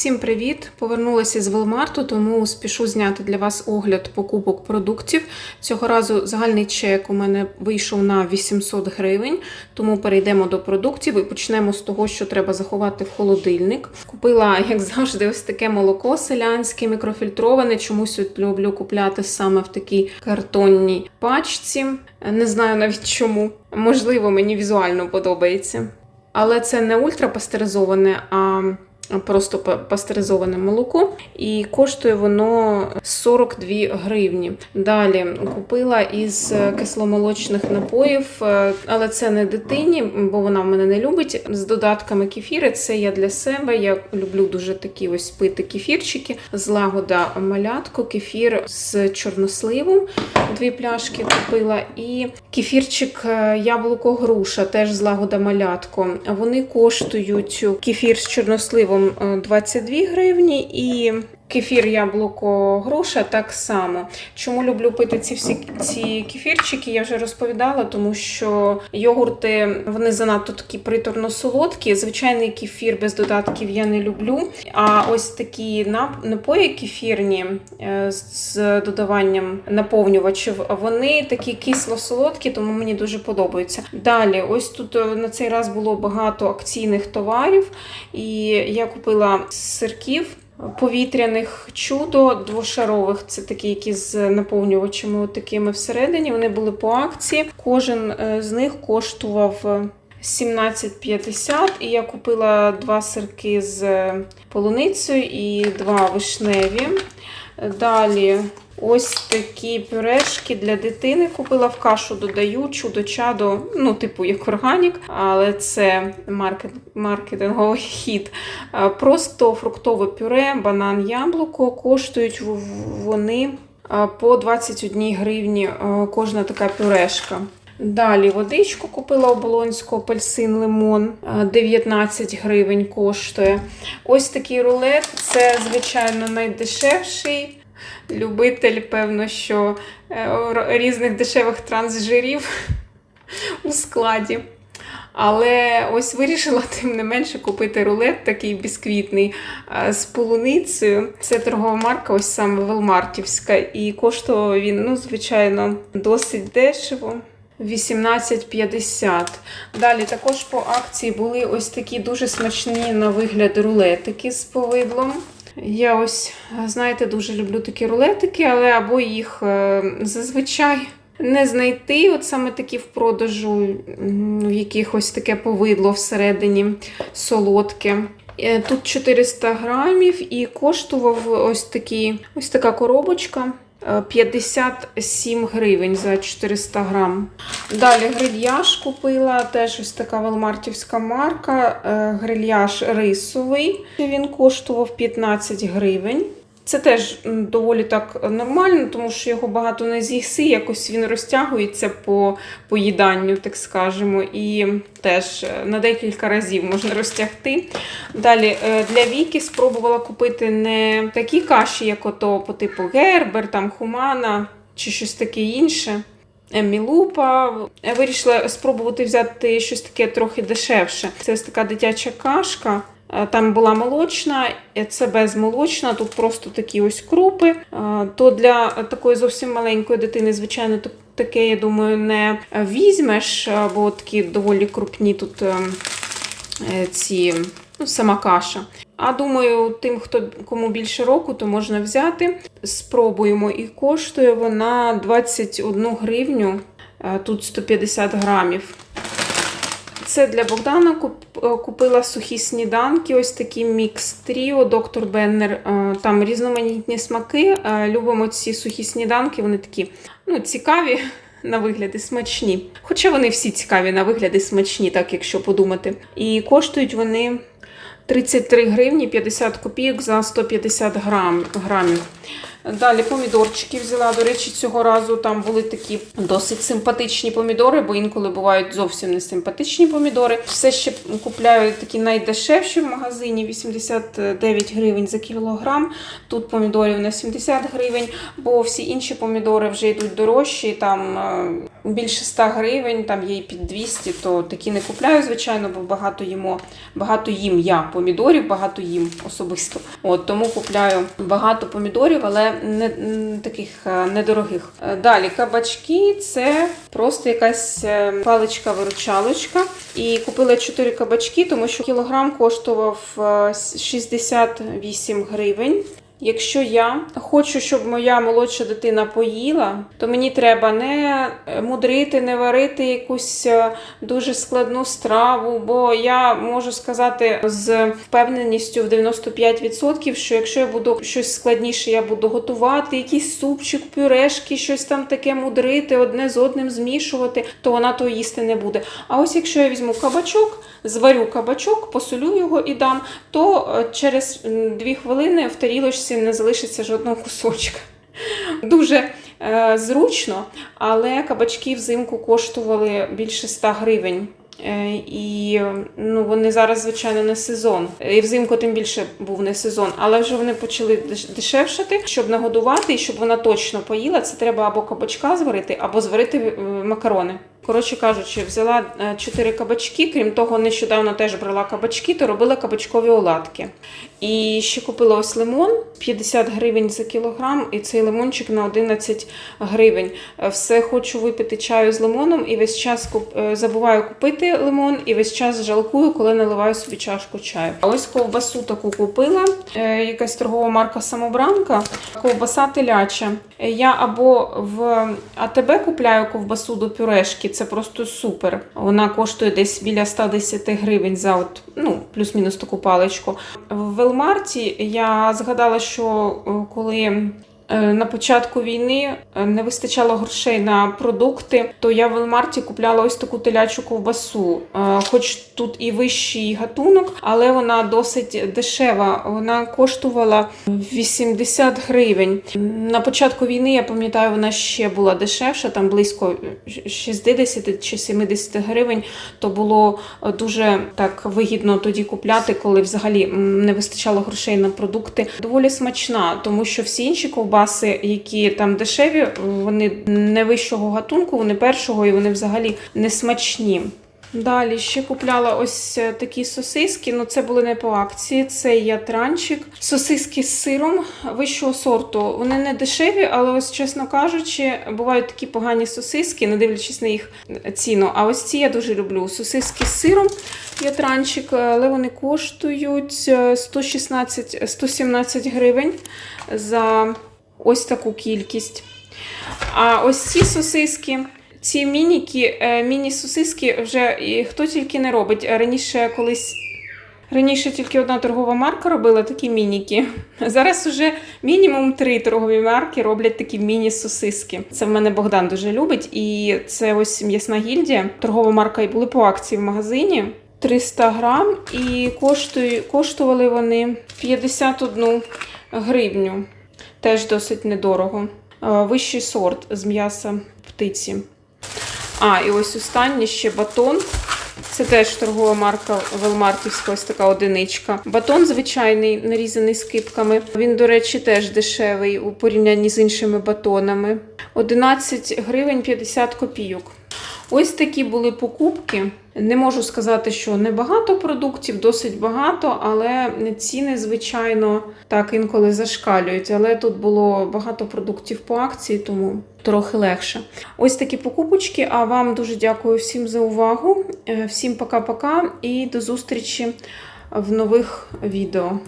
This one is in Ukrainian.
Всім привіт! Повернулася з Велмарту, тому спішу зняти для вас огляд покупок продуктів. Цього разу загальний чек у мене вийшов на 800 гривень, тому перейдемо до продуктів і почнемо з того, що треба заховати в холодильник. Купила, як завжди, ось таке молоко селянське, мікрофільтроване. Чомусь люблю купляти саме в такій картонній пачці. Не знаю навіть чому. Можливо, мені візуально подобається. Але це не ультрапастеризоване, а просто пастеризоване молоко. І коштує воно 42 гривні. Далі купила із е, кисломолочних напоїв, е, але це не дитині, бо вона в мене не любить. З додатками кефіри це я для себе. Я люблю дуже такі ось пити кефірчики. Злагода малятко, кефір з чорносливом. Дві пляшки купила. І кефірчик е, яблуко груша, теж злагода малятко. Вони коштують кефір з чорносливом е, 22 гривні і. Кефір яблуко груша так само. Чому люблю пити ці всі ці кефірчики? Я вже розповідала, тому що йогурти вони занадто такі приторно солодкі. Звичайний кефір без додатків я не люблю. А ось такі нап- напої кефірні е, з з додаванням наповнювачів, вони такі кисло-солодкі, тому мені дуже подобаються. Далі, ось тут е, на цей раз було багато акційних товарів, і я купила сирків повітряних чудо двошарових. Це такі, які з наповнювачами такими всередині. Вони були по акції. Кожен е, з них коштував. е, 17,50 і я купила два сирки з е, полуницею і два вишневі. Далі ось такі пюрешки для дитини. Купила в кашу, додаю чудо-чадо, ну, типу, як органік, але це маркет, маркетинговий хід. Просто фруктове пюре, банан, яблуко. Коштують вони по 21 гривні кожна така пюрешка. Далі водичку купила оболонську апельсин лимон 19 гривень коштує. Ось такий рулет. Це, звичайно, найдешевший. Любитель, певно, що е, різних дешевих трансжирів у складі. Але ось вирішила тим не менше купити рулет такий бісквітний з полуницею. Це торгова марка, ось саме Велмартівська. І коштував він, ну, звичайно, досить дешево. 18,50. Далі також по акції були ось такі дуже смачні на вигляд рулетики з повидлом. Я ось, знаєте, дуже люблю такі рулетики, але або їх е, зазвичай не знайти, от саме такі в продажу, в якихось таке повидло всередині солодке. Е, Тут 400 грамів і коштував ось, такий, ось така коробочка. Е, 57 гривень за 400 грам. Далі грильяж купила, теж ось така велмартівська марка. е, Грильяж рисовий. Він коштував 15 гривень. Це теж доволі так нормально, тому що його багато не з'їси, якось він розтягується по поїданню, так скажемо, і теж е, на декілька разів можна розтягти. Далі е, для Віки спробувала купити не такі каші, як ото по типу Гербер, там Хумана чи щось таке інше. Мілупа. Вирішила спробувати взяти щось таке трохи дешевше. Це ось така дитяча кашка. Е, Там була молочна, це безмолочна, тут просто такі ось крупи. Е, То для такої зовсім маленької дитини, звичайно, таке, я думаю, не візьмеш, е, бо такі доволі крупні тут ці ну, сама каша. А думаю, тим, хто кому більше року, то можна взяти. Спробуємо. І коштує вона 21 гривню, тут 150 грамів. Це для Богдана купила сухі сніданки, ось такі мікс тріо, доктор Беннер. Е, Там різноманітні смаки. Е, Любимо ці сухі сніданки, вони такі ну, цікаві на вигляд і смачні. Хоча вони всі цікаві на вигляд і смачні, так якщо подумати. І коштують вони 33 гривні 50 копійок за 150 грам, грамів. Далі помідорчики взяла. До речі, цього разу там були такі досить симпатичні помідори, бо інколи бувають зовсім не симпатичні помідори. Все ще купляю такі найдешевші в магазині 89 гривень за кілограм. Тут помідорів на 70 гривень, бо всі інші помідори вже йдуть дорожчі, там е, більше 100 гривень, там є і під 200, то такі не купляю, звичайно, бо багато їмо, багато їм я помідорів, багато їм особисто. От тому купляю багато помідорів, але не м, таких е, недорогих. Е, Далі кабачки це просто якась е, паличка-виручалочка. І купила 4 кабачки, тому що кілограм коштував е, 68 гривень. Якщо я хочу, щоб моя молодша дитина поїла, то мені треба не мудрити, не варити якусь е, дуже складну страву, бо я можу сказати з впевненістю в 95%, що якщо я буду щось складніше, я буду готувати, якийсь супчик, пюрешки, щось там таке мудрити, одне з одним змішувати, то вона то їсти не буде. А ось якщо я візьму кабачок, зварю кабачок, посолю його і дам, то е, через дві хвилини в тарілочці не залишиться жодного кусочка. Дуже е, зручно, але кабачки взимку коштували більше 100 гривень. Е, І ну, вони зараз, звичайно, не сезон. І взимку тим більше був не сезон, але вже вони почали деш- дешевшати. Щоб нагодувати і щоб вона точно поїла, це треба або кабачка зварити, або зварити е, макарони. Коротше кажучи, взяла 4 кабачки, крім того, нещодавно теж брала кабачки, то робила кабачкові оладки. І ще купила ось лимон 50 гривень за кілограм, і цей лимончик на 11 гривень. Е, Все хочу випити чаю з лимоном, і весь час е, забуваю купити лимон, і весь час жалкую, коли наливаю собі чашку чаю. А ось ковбасу таку купила, е, якась торгова марка Самобранка, ковбаса теляча. Е, Я або в АТБ купляю ковбасу до пюрешки, це просто супер. Вона коштує десь біля 110 гривень за от, ну, плюс-мінус таку паличку. В Велмарті я згадала, що е, коли на початку війни е, не вистачало грошей на продукти, то я в Велмарті купляла ось таку телячу ковбасу. Е, Хоч тут і вищий гатунок, але вона досить дешева. Вона коштувала 80 гривень. На початку війни, я пам'ятаю, вона ще була дешевша, там близько 60 чи 70 гривень. То було е, дуже так вигідно тоді купляти, коли взагалі не вистачало грошей на продукти. Доволі смачна, тому що всі інші ковбаси, які там дешеві, вони не вищого гатунку, вони першого і вони взагалі не смачні. Далі ще купляла ось е, такі сосиски. Ну це були не по акції. Це ятранчик. Сосиски з сиром вищого сорту. Вони не дешеві, але ось, чесно кажучи, бувають такі погані сосиски, не дивлячись на їх ціну. А ось ці я дуже люблю. Сосиски з сиром ятранчик, але вони коштують е, 116, 117 гривень за ось таку кількість. А ось ці сосиски. Ці мініки, е, міні-сосиски вже і хто тільки не робить. Раніше колись. Раніше тільки одна торгова марка робила такі мініки. Зараз уже мінімум три торгові марки роблять такі міні-сосиски. Це в мене Богдан дуже любить. І це ось м'ясна гільдія. Торгова марка і були по акції в магазині. 300 грам і коштує, коштували вони 51 гривню. Теж досить недорого. Е, Вищий сорт з м'яса птиці. А, і ось останнє ще батон. Це теж торгова марка Велмартівська, ось така одиничка. Батон звичайний, нарізаний скипками. Він, до речі, теж дешевий у порівнянні з іншими батонами. 11 гривень 50 копійок. Ось такі були покупки. Не можу сказати, що небагато продуктів, досить багато, але ціни, звичайно, так інколи зашкалюють. Але тут було багато продуктів по акції, тому трохи легше. Ось такі покупочки. А вам дуже дякую всім за увагу. Е, Всім пока-пока і до зустрічі в нових відео.